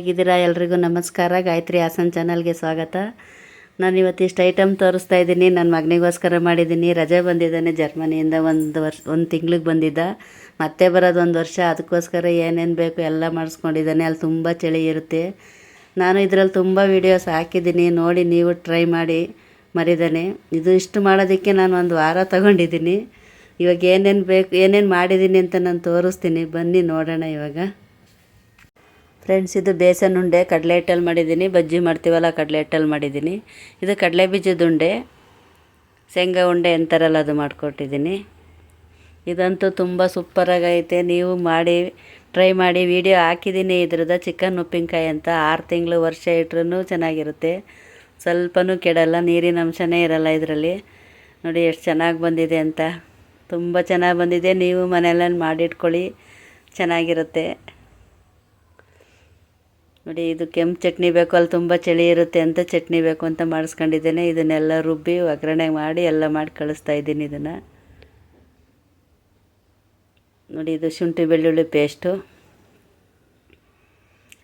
ಹೇಗಿದ್ದೀರಾ ಎಲ್ರಿಗೂ ನಮಸ್ಕಾರ. ಗಾಯತ್ರಿ ಹಾಸನ್ ಚಾನಲ್ಗೆ ಸ್ವಾಗತ. ನಾನು ಇವತ್ತಿಷ್ಟು ಐಟಮ್ ತೋರಿಸ್ತಾ ಇದ್ದೀನಿ. ನನ್ನ ಮಗನಿಗೋಸ್ಕರ ಮಾಡಿದ್ದೀನಿ. ರಜೆ ಬಂದಿದ್ದಾನೆ ಜರ್ಮನಿಯಿಂದ ಒಂದು ವರ್ಷ, ಒಂದು ತಿಂಗ್ಳಿಗೆ ಬಂದಿದ್ದ. ಮತ್ತೆ ಬರೋದು ಒಂದು ವರ್ಷ. ಅದಕ್ಕೋಸ್ಕರ ಏನೇನು ಬೇಕು ಎಲ್ಲ ಮಾಡಿಸ್ಕೊಂಡಿದ್ದಾನೆ. ಅಲ್ಲಿ ತುಂಬ ಚಳಿ ಇರುತ್ತೆ. ನಾನು ಇದರಲ್ಲಿ ತುಂಬ ವೀಡಿಯೋಸ್ ಹಾಕಿದ್ದೀನಿ. ನೋಡಿ ನೀವು ಟ್ರೈ ಮಾಡಿ ಮರಿದಾನೆ. ಇದು ಇಷ್ಟು ಮಾಡೋದಕ್ಕೆ ನಾನು ಒಂದು ವಾರ ತಗೊಂಡಿದ್ದೀನಿ. ಇವಾಗ ಏನೇನು ಬೇಕು, ಏನೇನು ಮಾಡಿದ್ದೀನಿ ಅಂತ ನಾನು ತೋರಿಸ್ತೀನಿ. ಬನ್ನಿ ನೋಡೋಣ ಇವಾಗ. ಫ್ರೆಂಡ್ಸ್, ಇದು ಬೇಸನ್ ಉಂಡೆ. ಕಡಲೆ ಹಿಟ್ಟಲ್ಲಿ ಮಾಡಿದ್ದೀನಿ. ಬಜ್ಜಿ ಮಾಡ್ತೀವಲ್ಲ ಕಡಲೆ ಹಿಟ್ಟಲ್ಲಿ ಮಾಡಿದ್ದೀನಿ. ಇದು ಕಡಲೆ ಬೀಜದ ಉಂಡೆ. ಶೇಂಗಾ ಉಂಡೆ ಅಂತಾರಲ್ಲ, ಅದು ಮಾಡಿಕೊಟ್ಟಿದ್ದೀನಿ. ಇದಂತೂ ತುಂಬ ಸೂಪರಾಗೈತೆ. ನೀವು ಮಾಡಿ, ಟ್ರೈ ಮಾಡಿ. ವಿಡಿಯೋ ಹಾಕಿದ್ದೀನಿ. ಇದ್ರದ್ದು ಚಿಕನ್ ಉಪ್ಪಿನಕಾಯಿ ಅಂತ. ಆರು ತಿಂಗಳು ವರ್ಷ ಇಟ್ರೂ ಚೆನ್ನಾಗಿರುತ್ತೆ. ಸ್ವಲ್ಪನೂ ಕೆಡಲ್ಲ. ನೀರಿನ ಅಂಶನೇ ಇರಲ್ಲ ಇದರಲ್ಲಿ. ನೋಡಿ, ಎಷ್ಟು ಚೆನ್ನಾಗಿ ಬಂದಿದೆ ಅಂತ. ತುಂಬ ಚೆನ್ನಾಗಿ ಬಂದಿದೆ. ನೀವು ಮನೆಯಲ್ಲಿ ಮಾಡಿಟ್ಕೊಳ್ಳಿ. ಚೆನ್ನಾಗಿರುತ್ತೆ. ನೋಡಿ, ಇದು ಕೆಂಪು ಚಟ್ನಿ ಬೇಕು, ಅಲ್ಲಿ ತುಂಬ ಚಳಿ ಇರುತ್ತೆ ಅಂತ ಚಟ್ನಿ ಬೇಕು ಅಂತ ಮಾಡಿಸ್ಕೊಂಡಿದ್ದೇನೆ. ಇದನ್ನೆಲ್ಲ ರುಬ್ಬಿ ಒಗ್ಗರಣೆ ಮಾಡಿ ಎಲ್ಲ ಮಾಡಿ ಕಳಿಸ್ತಾ ಇದ್ದೀನಿ ಇದನ್ನು. ನೋಡಿ, ಇದು ಶುಂಠಿ ಬೆಳ್ಳುಳ್ಳಿ ಪೇಸ್ಟು.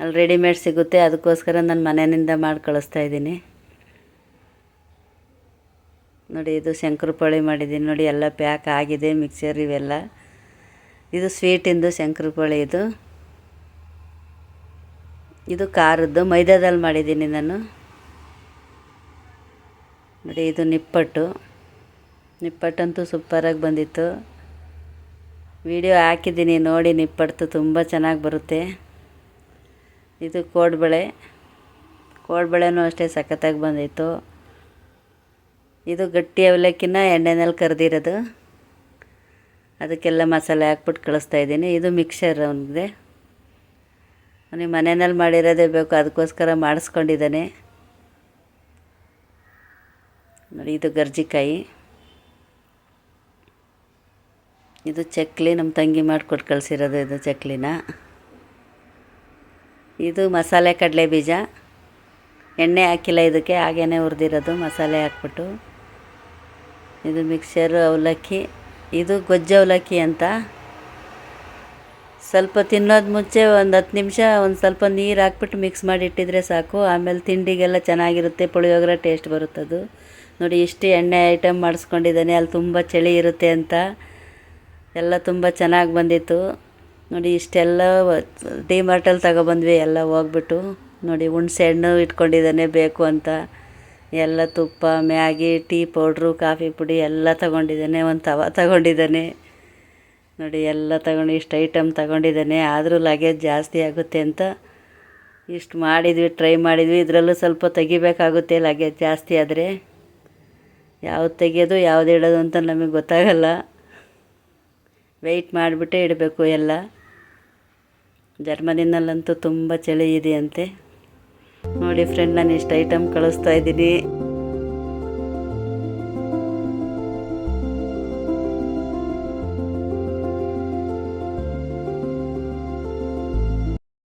ಅಲ್ಲಿ ರೆಡಿಮೇಡ್ ಸಿಗುತ್ತೆ, ಅದಕ್ಕೋಸ್ಕರ ನಾನು ಮನೆಯಿಂದ ಮಾಡಿ ಕಳಿಸ್ತಾ ಇದ್ದೀನಿ. ನೋಡಿ, ಇದು ಶಂಕರಪೊಳಿ ಮಾಡಿದ್ದೀನಿ. ನೋಡಿ, ಎಲ್ಲ ಪ್ಯಾಕ್ ಆಗಿದೆ, ಮಿಕ್ಸರ್ ಇವೆಲ್ಲ. ಇದು ಸ್ವೀಟಿಂದು ಶಂಕರಪೊಳಿ ಇದು. ಇದು ಖಾರದ್ದು ಮೈದಾದಲ್ಲಿ ಮಾಡಿದ್ದೀನಿ ನಾನು. ನೋಡಿ, ಇದು ನಿಪ್ಪಟ್ಟು. ನಿಪ್ಪಟ್ಟಂತೂ ಸೂಪರಾಗಿ ಬಂದಿತ್ತು. ವಿಡಿಯೋ ಹಾಕಿದ್ದೀನಿ ನೋಡಿ, ನಿಪ್ಪಟ್ಟು ತುಂಬ ಚೆನ್ನಾಗಿ ಬರುತ್ತೆ. ಇದು ಕೋಡ್ಬಳೆ. ಕೋಡ್ಬಳೆನೂ ಅಷ್ಟೇ ಸಖತ್ತಾಗಿ ಬಂದಿತ್ತು. ಇದು ಗಟ್ಟಿ ಅವಲಕ್ಕಿನ ಎಣ್ಣೆನಲ್ಲಿ ಕರೆದಿರೋದು. ಅದಕ್ಕೆಲ್ಲ ಮಸಾಲೆ ಹಾಕ್ಬಿಟ್ಟು ಕಳಿಸ್ತಾ ಇದ್ದೀನಿ. ಇದು ಮಿಕ್ಸರ್ ಅವನಿಗೆ ಅವನಿಗೆ ಮನೆಯಲ್ಲಿ ಮಾಡಿರೋದೇ ಬೇಕು, ಅದಕ್ಕೋಸ್ಕರ ಮಾಡಿಸ್ಕೊಂಡಿದ್ದಾನೆ. ನೋಡಿ, ಇದು ಗರ್ಜಿಕಾಯಿ. ಇದು ಚಕ್ಲಿ, ನಮ್ಮ ತಂಗಿ ಮಾಡಿಕೊಟ್ಟು ಕಳಿಸಿರೋದು ಇದು ಚಕ್ಲಿನ. ಇದು ಮಸಾಲೆ ಕಡಲೆ ಬೀಜ. ಎಣ್ಣೆ ಹಾಕಿಲ್ಲ ಇದಕ್ಕೆ ಹಾಗೇ ಹುರಿದಿರೋದು, ಮಸಾಲೆ ಹಾಕ್ಬಿಟ್ಟು. ಇದು ಮಿಕ್ಸರು ಅವಲಕ್ಕಿ. ಇದು ಗೊಜ್ಜು ಅವಲಕ್ಕಿ ಅಂತ. ಸ್ವಲ್ಪ ತಿನ್ನೋದು ಮುಂಚೆ ಒಂದು ಹತ್ತು ನಿಮಿಷ ಒಂದು ಸ್ವಲ್ಪ ನೀರು ಹಾಕ್ಬಿಟ್ಟು ಮಿಕ್ಸ್ ಮಾಡಿ ಇಟ್ಟಿದ್ರೆ ಸಾಕು. ಆಮೇಲೆ ತಿಂಡಿಗೆಲ್ಲ ಚೆನ್ನಾಗಿರುತ್ತೆ, ಪುಳಿಯೋಗರೆ ಟೇಸ್ಟ್ ಬರುತ್ತದು ನೋಡಿ, ಇಷ್ಟು ಎಣ್ಣೆ ಐಟಮ್ ಮಾಡಿಸ್ಕೊಂಡಿದ್ದಾನೆ ಅಲ್ಲಿ ತುಂಬ ಚಳಿ ಇರುತ್ತೆ ಅಂತ. ಎಲ್ಲ ತುಂಬ ಚೆನ್ನಾಗಿ ಬಂದಿತ್ತು. ನೋಡಿ, ಇಷ್ಟೆಲ್ಲ ಡಿ ಮಾರ್ಟಲ್ಲಿ ತಗೊಬಂದ್ವಿ, ಎಲ್ಲ ಹೋಗ್ಬಿಟ್ಟು. ನೋಡಿ, ಹುಣ್ಸೆ ಹಣ್ಣು ಇಟ್ಕೊಂಡಿದ್ದಾನೆ, ಬೇಕು ಅಂತ. ಎಲ್ಲ ತುಪ್ಪ, ಮ್ಯಾಗಿ, ಟೀ ಪೌಡ್ರು, ಕಾಫಿ ಪುಡಿ ಎಲ್ಲ ತಗೊಂಡಿದ್ದಾನೆ, ಒಂದು ತವ ತಗೊಂಡಿದ್ದಾನೆ. ನೋಡಿ, ಎಲ್ಲ ತಗೊಂಡು ಇಷ್ಟು ಐಟಮ್ ತಗೊಂಡಿದ್ದೇನೆ. ಆದರೂ ಲಗೇಜ್ ಜಾಸ್ತಿ ಆಗುತ್ತೆ ಅಂತ ಇಷ್ಟು ಮಾಡಿದ್ವಿ ಟ್ರೈ ಮಾಡಿದ್ವಿ. ಇದರಲ್ಲೂ ಸ್ವಲ್ಪ ತೆಗಿಬೇಕಾಗುತ್ತೆ ಲಗೇಜ್ ಜಾಸ್ತಿ ಆದರೆ. ಯಾವ್ದು ತೆಗಿಯೋದು, ಯಾವ್ದು ಇಡೋದು ಅಂತ ನಮಗೆ ಗೊತ್ತಾಗಲ್ಲ. ವೆಯ್ಟ್ ಮಾಡಿಬಿಟ್ಟೇ ಇಡಬೇಕು ಎಲ್ಲ. ಜರ್ಮನಿನಲ್ಲಂತೂ ತುಂಬ ಚಳಿ ಇದೆಯಂತೆ. ನೋಡಿ ಫ್ರೆಂಡ್ ನಾನು ಇಷ್ಟು ಐಟಮ್ ಕಳಿಸ್ತಾ ಇದ್ದೀನಿ.